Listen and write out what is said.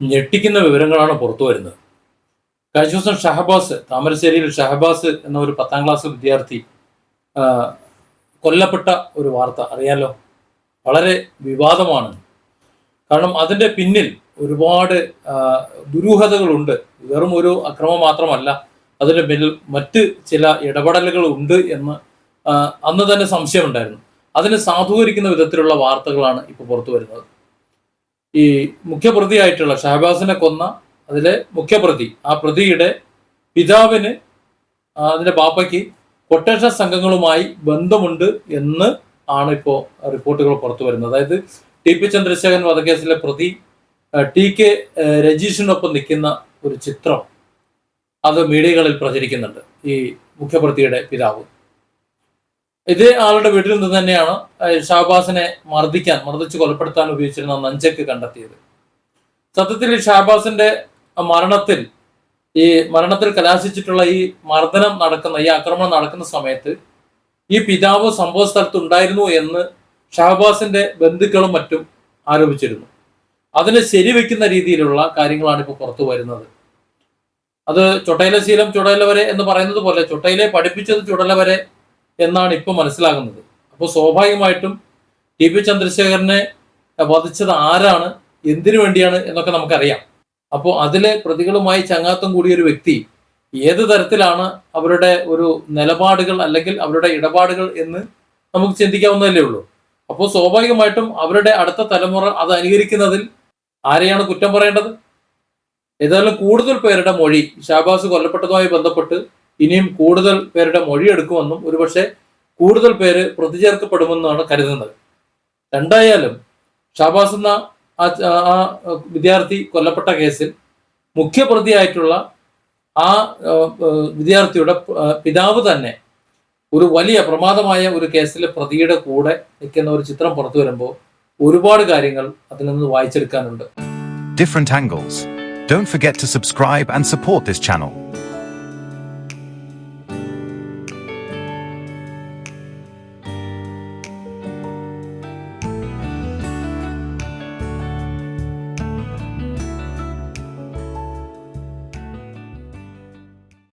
ഞെട്ടിക്കുന്ന വിവരങ്ങളാണ് പുറത്തു വരുന്നത്. കഴിഞ്ഞ ദിവസം ഷഹബാസ് താമരശ്ശേരിയിൽ ഷഹബാസ് എന്ന ഒരു പത്താം ക്ലാസ് വിദ്യാർത്ഥി കൊല്ലപ്പെട്ട ഒരു വാർത്ത അറിയാലോ? വളരെ വിവാദമാണ്. കാരണം അതിന്റെ പിന്നിൽ ഒരുപാട് ദുരൂഹതകളുണ്ട്. വെറും ഒരു അക്രമം മാത്രമല്ല അതിന്റെ പിന്നിൽ മറ്റ് ചില ഇടപെടലുകൾ ഉണ്ട് എന്ന് അന്ന് തന്നെ സംശയമുണ്ടായിരുന്നു. അതിനെ സാധൂകരിക്കുന്ന വിധത്തിലുള്ള വാർത്തകളാണ് ഇപ്പോൾ പുറത്തു വരുന്നത്. ഈ മുഖ്യപ്രതിയായിട്ടുള്ള ഷഹബാസിനെ കൊന്ന അതിലെ മുഖ്യപ്രതി ആ പ്രതിയുടെ പിതാവിന് അതിന്റെ അതിന്റെ ബാപ്പയ്ക്ക് കൊട്ടേഷൻ സംഘങ്ങളുമായി ബന്ധമുണ്ട് എന്ന് ആണ് ഇപ്പോൾ റിപ്പോർട്ടുകൾ പുറത്തു വരുന്നത്. അതായത് ടി പി ചന്ദ്രശേഖരൻ വധക്കേസിലെ പ്രതി ടി കെ രജീഷിനൊപ്പം നിൽക്കുന്ന ഒരു ചിത്രം അത് മീഡിയകളിൽ പ്രചരിക്കുന്നുണ്ട് ഈ മുഖ്യപ്രതിയുടെ പിതാവ്. ഇതേ ആളുടെ വീട്ടിൽ നിന്ന് തന്നെയാണ് ഷാബാസിനെ മർദ്ദിക്കാൻ മർദ്ദിച്ച് കൊലപ്പെടുത്താൻ ഉപയോഗിച്ചിരുന്ന നഞ്ചക്ക് കണ്ടെത്തിയത്. സത്യത്തിൽ ഷാബാസിന്റെ മരണത്തിൽ ഈ മരണത്തിൽ കലാശിച്ചിട്ടുള്ള ഈ മർദ്ദനം നടക്കുന്ന ഈ ആക്രമണം നടക്കുന്ന സമയത്ത് ഈ പിതാവ് സംഭവ സ്ഥലത്ത് ഉണ്ടായിരുന്നു എന്ന് ഷാബാസിന്റെ ബന്ധുക്കളും മറ്റും ആരോപിച്ചിരുന്നു. അതിനെ ശരിവെക്കുന്ന രീതിയിലുള്ള കാര്യങ്ങളാണ് ഇപ്പോൾ പുറത്തു വരുന്നത്. അത് ചൊട്ടയിലെ ശീലം എന്ന് പറയുന്നത് പോലെ ചൊട്ടയിലെ പഠിപ്പിച്ചത് ചുടല വരെ എന്നാണ് ഇപ്പോൾ മനസ്സിലാകുന്നത്. അപ്പോൾ സ്വാഭാവികമായിട്ടും ടി പി ചന്ദ്രശേഖരനെ വധിച്ചത് ആരാണ്? എന്തിനു വേണ്ടിയാണ് എന്നൊക്കെ നമുക്കറിയാം. അപ്പോൾ അതിലെ പ്രതികളുമായി ചങ്ങാത്തം കൂടിയ ഒരു വ്യക്തി ഏത് തരത്തിലാണ് അവരുടെ ഒരു നിലപാടുകൾ അല്ലെങ്കിൽ അവരുടെ ഇടപാടുകൾ എന്ന് നമുക്ക് ചിന്തിക്കാവുന്നതല്ലേ ഉള്ളൂ. അപ്പോൾ സ്വാഭാവികമായിട്ടും അവരുടെ അടുത്ത തലമുറ അത് അനുകരിക്കുന്നതിൽ ആരെയാണ് കുറ്റം പറയേണ്ടത്? ഏതായാലും കൂടുതൽ പേരുടെ മൊഴി ഷാബാസ് കൊല്ലപ്പെട്ടതുമായി ബന്ധപ്പെട്ട് ഇനിയും കൂടുതൽ പേരുടെ മൊഴിയെടുക്കുമെന്നും ഒരുപക്ഷെ കൂടുതൽ പേര് പ്രതിചേർക്കപ്പെടുമെന്നാണ് കരുതുന്നത് രണ്ടായാലും ഷാബാസ് എന്ന ആ വിദ്യാർത്ഥി കൊല്ലപ്പെട്ട കേസിൽ മുഖ്യപ്രതിയായിട്ടുള്ള ആ വിദ്യാർത്ഥിയുടെ പിതാവ് തന്നെ ഒരു വലിയ പ്രമാദമായ ഒരു കേസിലെ പ്രതിയുടെ കൂടെ നിൽക്കുന്ന ഒരു ചിത്രം പുറത്തു വരുമ്പോൾ ഒരുപാട് കാര്യങ്ങൾ അതിൽ നിന്ന് വായിച്ചെടുക്കാനുണ്ട് different angles. Don't forget to subscribe and support this channel.